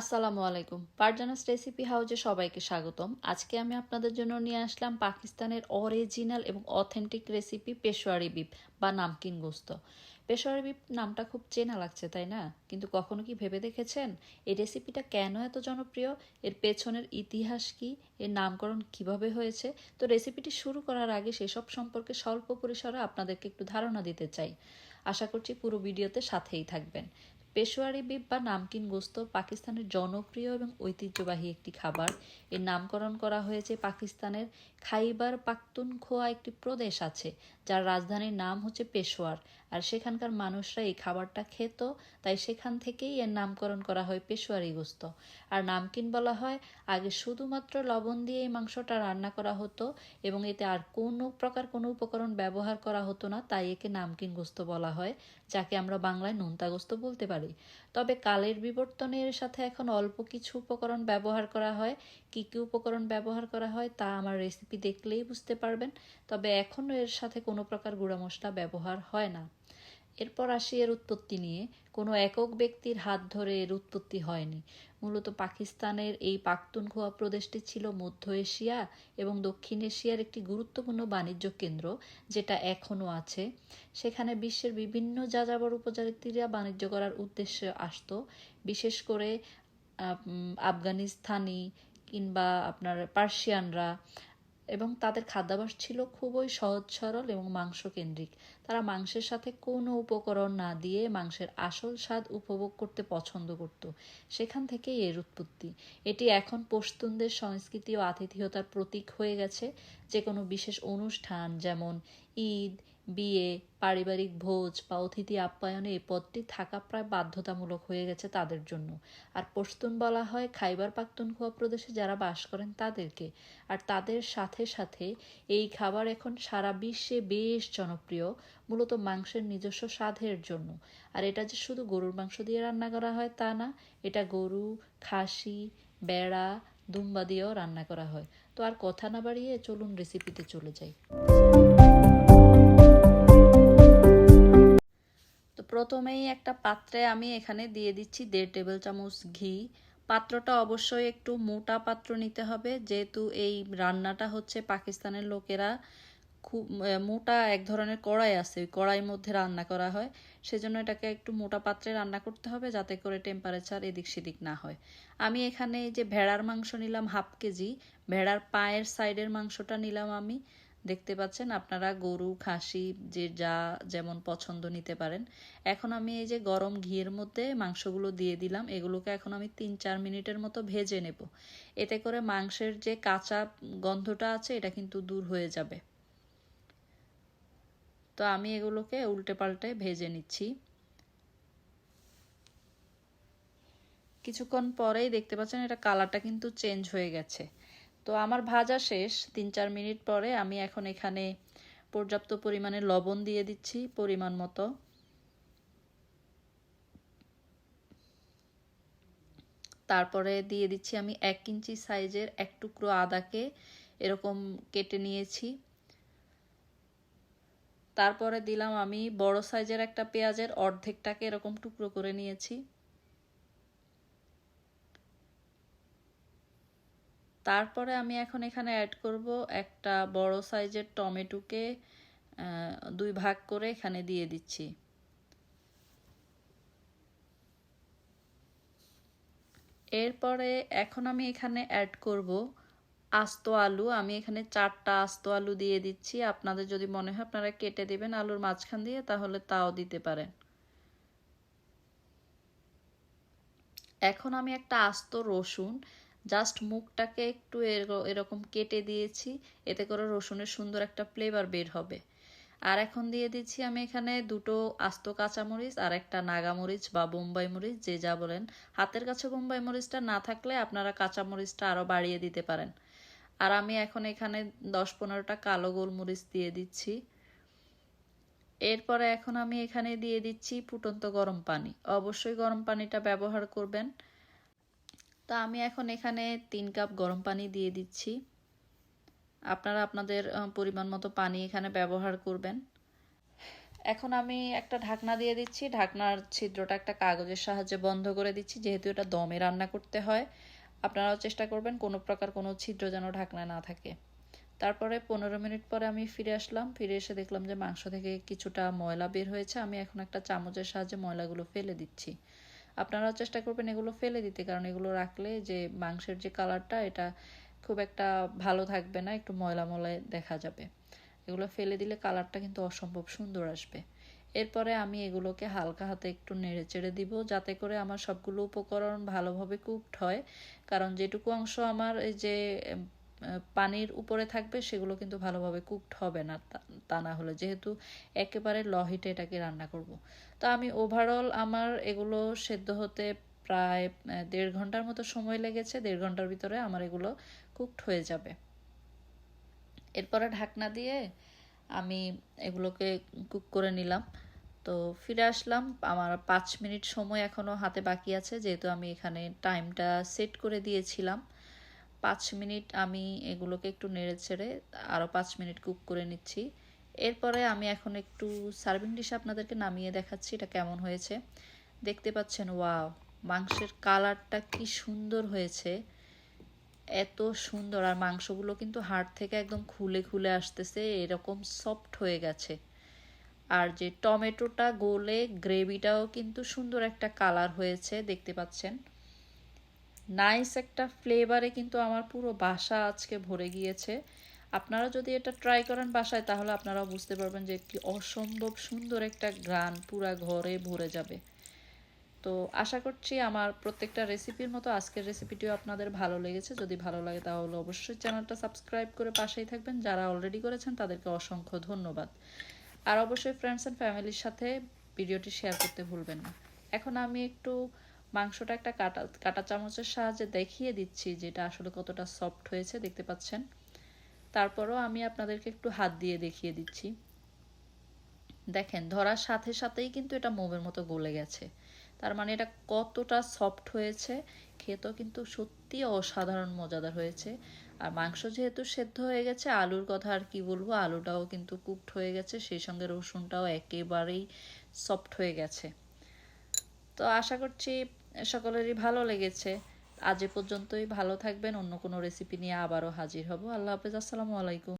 আসসালামু আলাইকুম। পারজানাস রেসিপি হাউজে সবাইকে স্বাগতম। আজকে আমি আপনাদের জন্য নিয়ে আসলাম পাকিস্তানের অরিজিনাল এবং অথেন্টিক রেসিপি পেশোয়ারি বিপ বা নামকিন গোস্ত। পেশোয়ারি বিপ নামটা খুব চেনা লাগছে, তাই না? কিন্তু কখনো কি ভেবে দেখেছেন? এই রেসিপিটা কেন এত জনপ্রিয়? এর পেছনের ইতিহাস কি? এর নামকরণ কীভাবে হয়েছে? তো রেসিপিটি শুরু করার আগে সেসব সম্পর্কে স্বল্প পরিসরে আপনাদেরকে একটু ধারণা দিতে চাই। আশা করছি পুরো ভিডিওতে সাথেই থাকবেন। পেশোয়ারি বিপ বা নামকিন গোস্ত পাকিস্তানের জনপ্রিয় এবং ঐতিহ্যবাহী একটি খাবার। এর নামকরণ করা হয়েছে পাকিস্তানের খাইবার পাখতুনখোয়া একটি প্রদেশ আছে, যার রাজধানীর নাম হচ্ছে পেশোয়ার। আর সেখানকার মানুষরা এই খাবারটা খেত, তাই সেখান থেকেই এর নামকরণ করা হয় পেশোয়ারি গোস্ত। আর নামকিন বলা হয়, আগে শুধুমাত্র লবণ দিয়ে এই মাংসটা রান্না করা হতো এবং এতে আর কোনো প্রকার কোনো উপকরণ ব্যবহার করা হতো না, তাই একে নামকিন গোস্ত বলা হয়, যাকে আমরা বাংলায় নোনতা গোস্ত বলতে পারি। তবে কালের বিবর্তনের সাথে এখন অল্প কিছু উপকরণ ব্যবহার করা হয়। কি কি উপকরণ ব্যবহার করা হয় তা আমার রেসিপি দেখলেই বুঝতে পারবেন। তবে এখনও এর সাথে কোনো প্রকার গুঁড়া মশলা ব্যবহার হয় না। এরপর আসি এর উৎপত্তি নিয়ে। কোনো একক ব্যক্তির হাত ধরে এর উৎপত্তি হয়নি। মূলত পাকিস্তানের এই পাখতুনখোয়া প্রদেশটি ছিল মধ্য এশিয়া এবং দক্ষিণ এশিয়ার একটি গুরুত্বপূর্ণ বাণিজ্য কেন্দ্র যেটা এখনও আছে। সেখানে বিশ্বের বিভিন্ন যাযাবর উপজাতিরা বাণিজ্য করার উদ্দেশ্যে আসতো। বিশেষ করে আফগানিস্তানি কিংবা আপনার পার্সিয়ানরা এবং তাদের খাদ্যাভাস ছিল খুবই সহজ, সরল এবং মাংস কেন্দ্রিক তারা মাংসের সাথে কোনো উপকরণ না দিয়ে মাংসের আসল স্বাদ উপভোগ করতে পছন্দ করত। সেখান থেকেই এর উৎপত্তি। এটি এখন পশতুনদের সংস্কৃতি ও আতিথেয়তার প্রতীক হয়ে গেছে। যে কোনো বিশেষ অনুষ্ঠান, যেমন ঈদ বিয়ে, পারিবারিক ভোজ বা অতিথি আপ্যায়নে এই পদটি থাকা প্রায় বাধ্যতামূলক হয়ে গেছে তাদের জন্য। আর পশতুন বলা হয় খাইবার পাখতুনখোয়া প্রদেশে যারা বাস করেন তাদেরকে। আর তাদের সাথে সাথে এই খাবার এখন সারা বিশ্বে বেশ জনপ্রিয়, মূলত মাংসের নিজস্ব স্বাদের জন্য। আর এটা যে শুধু গরুর মাংস দিয়ে রান্না করা হয় তা না, এটা গরু, খাসি, বেড়া, দুম্বা দিয়েও রান্না করা হয়। তো আর কথা না বাড়িয়ে চলুন রেসিপিতে চলে যাই। প্রথমেই একটা পাত্রে আমি এখানে দিয়ে দিচ্ছি দেড় টেবিল চামচ ঘি। পাত্রটা অবশ্যই একটু মোটা পাত্র নিতে হবে, যেহেতু এই রান্নাটা হচ্ছে পাকিস্তানের লোকেরা খুব মোটা এক ধরনের কড়াই আছে, ওই কড়াইয়ের মধ্যে রান্না করা হয়। সেজন্য এটাকে একটু মোটা পাত্রে রান্না করতে হবে, যাতে করে টেম্পারেচার এদিক সেদিক না হয়। আমি এখানে যে ভেড়ার মাংস নিলাম হাফ কেজি, ভেড়ার পায়ের সাইডের মাংসটা নিলাম আমি। দেখতে পাচ্ছেন আপনারা গরু, খাসি, যে যা যেমন পছন্দ নিতে পারেন। এখন আমি এই যে গরম ঘিয়ের মধ্যে মাংসগুলো দিয়ে দিলাম, এগুলোকে এখন আমি তিন চার মিনিটের মতো ভেজে নেব। এতে করে মাংসের যে কাঁচা গন্ধটা আছে, এটা কিন্তু দূর হয়ে যাবে। তো আমি এগুলোকে উল্টে পাল্টে ভেজে নিচ্ছি। কিছুক্ষণ পরেই দেখতে পাচ্ছেন এটা কালারটা কিন্তু চেঞ্জ হয়ে গেছে। তো আমার ভাজা শেষ। তিন চার মিনিট পরে আমি এখন এখানে পর্যাপ্ত পরিমাণে লবণ দিয়ে দিচ্ছি, পরিমাণ মতো। তারপরে দিয়ে দিচ্ছি আমি এক ইঞ্চি সাইজের এক টুকরো আদাকে এরকম কেটে নিয়েছি। তারপরে দিলাম আমি বড় সাইজের একটা পেঁয়াজের অর্ধেকটাকে এরকম টুকরো করে নিয়েছি। তারপরে আমি এখন এখানে অ্যাড করব একটা বড় সাইজের টমেটোকে দুই ভাগ করে এখানে দিয়ে দিচ্ছি। এরপরে এখন আমি এখানে অ্যাড করব আস্ত আলু। আমি এখানে চারটা আস্ত আলু দিয়ে দিচ্ছি। আপনাদের যদি মনে হয় আপনারা কেটে দেবেন আলুর মাঝখান দিয়ে, তাহলে তাও দিতে পারেন। এখন আমি একটা আস্ত রসুন। জাস্ট মুখটাকে একটু এরকম কেটে দিয়েছি, এতে করে রসুনের সুন্দর একটা ফ্লেভার বের হবে। আর এখন দিয়ে দিচ্ছি আমি এখানে দুটো আস্ত কাঁচামরিচ আর একটা নাগামরিচ বা বোম্বাই মরিচ, যে যা বলেন। হাতের কাছে বোম্বাই মরিচটা না থাকলে আপনারা কাঁচামরিচটা আরও বাড়িয়ে দিতে পারেন। আর আমি এখন এখানে দশ পনেরোটা কালো গোলমরিচ দিয়ে দিচ্ছি। এরপরে এখন আমি এখানে দিয়ে দিচ্ছি ফুটন্ত গরম পানি। অবশ্যই গরম পানিটা ব্যবহার করবেন। তা আমি এখন এখানে তিন কাপ গরম পানি দিয়ে দিচ্ছি। আপনারা আপনাদের পরিমাণ মতো পানি এখানে ব্যবহার করবেন। এখন আমি একটা ঢাকনা দিয়ে দিচ্ছি। ঢাকনার ছিদ্রটা একটা কাগজের সাহায্যে বন্ধ করে দিচ্ছি, যেহেতু এটা দমে রান্না করতে হয়। আপনারাও চেষ্টা করবেন কোনো প্রকার কোনো ছিদ্র যেন ঢাকনা না থাকে। তারপরে পনেরো মিনিট পরে আমি ফিরে আসলাম। ফিরে এসে দেখলাম যে মাংস থেকে কিছুটা ময়লা বের হয়েছে। আমি এখন একটা চামচের সাহায্যে ময়লাগুলো ফেলে দিচ্ছি। আপনারাও চেষ্টা করবেন এগুলো ফেলে দিতে, কারণ এগুলো রাখলে যে মাংসের যে কালারটা এটা খুব একটা ভালো থাকবে না, একটু ময়লা ময়লায় দেখা যাবে। এগুলো ফেলে দিলে কালারটা কিন্তু অসম্ভব সুন্দর আসবে। এরপরে আমি এগুলোকে হালকা হাতে একটু নেড়ে চেড়ে দিব, যাতে করে আমার সবগুলো উপকরণ ভালোভাবে কুকড হয়। কারণ যেটুকু অংশ আমার এই যে পানির উপরে থাকবে, সেগুলো কিন্তু ভালোভাবে কুকড হবে না, তা না হলে। যেহেতু একেবারে ল হিটে এটাকে রান্না করব। তো আমি ওভারঅল আমার এগুলো সেদ্ধ হতে প্রায় দেড় ঘণ্টার মতো সময় লেগেছে, দেড় ঘণ্টার ভিতরে আমার এগুলো কুকড হয়ে যাবে। এরপরে ঢাকনা দিয়ে আমি এগুলোকে কুক করে নিলাম। তো ফিরে আসলাম, আমার পাঁচ মিনিট সময় এখনও হাতে বাকি আছে, যেহেতু আমি এখানে টাইমটা সেট করে দিয়েছিলাম। পাঁচ মিনিট আমি এগুলোকে একটু নেড়ে ছেড়ে আরও পাঁচ মিনিট কুক করে নিচ্ছি। এরপরে আমি এখন একটু সার্ভিং ডিশ আপনাদেরকে নামিয়ে দেখাচ্ছি এটা কেমন হয়েছে। দেখতে পাচ্ছেন, ওয়াও, মাংসের কালারটা কি সুন্দর হয়েছে। এত সুন্দর, আর মাংসগুলো কিন্তু হাড় থেকে একদম খুলে খুলে আসতেছে, এরকম সফট হয়ে গেছে। আর যে টমেটোটা গোলে গ্রেভিটাও কিন্তু সুন্দর একটা কালার হয়েছে, দেখতে পাচ্ছেন। নাইস একটা ফ্লেভারে কিন্তু আমার পুরো বাসা আজকে ভরে গিয়েছে। আপনারা যদি এটা ট্রাই করেন বাসায়, তাহলে আপনারাও বুঝতে পারবেন যে কি অসম্ভব সুন্দর একটা গ্রান পুরা ঘরে ভরে যাবে। তো আশা করছি আমার প্রত্যেকটা রেসিপির মতো আজকের রেসিপিটিও আপনাদের ভালো লেগেছে। যদি ভালো লাগে, তাহলে অবশ্যই চ্যানেলটা সাবস্ক্রাইব করে পাশেই থাকবেন। যারা অলরেডি করেছেন, তাদেরকে অসংখ্য ধন্যবাদ। আর অবশ্যই ফ্রেন্ডস অ্যান্ড ফ্যামিলির সাথে ভিডিওটি শেয়ার করতে ভুলবেন না। এখন আমি একটু মাংসটা একটা কাটা কাটা চামচের সাহায্যে দেখিয়ে দিচ্ছি যেটা আসলে কতটা সফট হয়েছে, দেখতে পাচ্ছেন। তারপরও আমি আপনাদেরকে একটু হাত দিয়ে দেখিয়ে দিচ্ছি। দেখেন, ধরার সাথে সাথেই কিন্তু এটা মোমের মতো গলে গেছে। তার মানে এটা কতটা সফট হয়েছে, খেতেও কিন্তু সত্যি অসাধারণ মজাদার হয়েছে। আর মাংস যেহেতু সেদ্ধ হয়ে গেছে, আলুর কথা আর কি বলব, আলুটাও কিন্তু কুকড হয়ে গেছে, সেই সঙ্গে রসুনটাও একেবারেই সফট হয়ে গেছে। তো আশা করছি সকলেরই ভালো লেগেছে। আজ এ পর্যন্তই। ভালো থাকবেন। অন্য কোনো রেসিপি নিয়ে আবারও হাজির হব। আল্লাহ হাফেজ। আসসালামু আলাইকুম।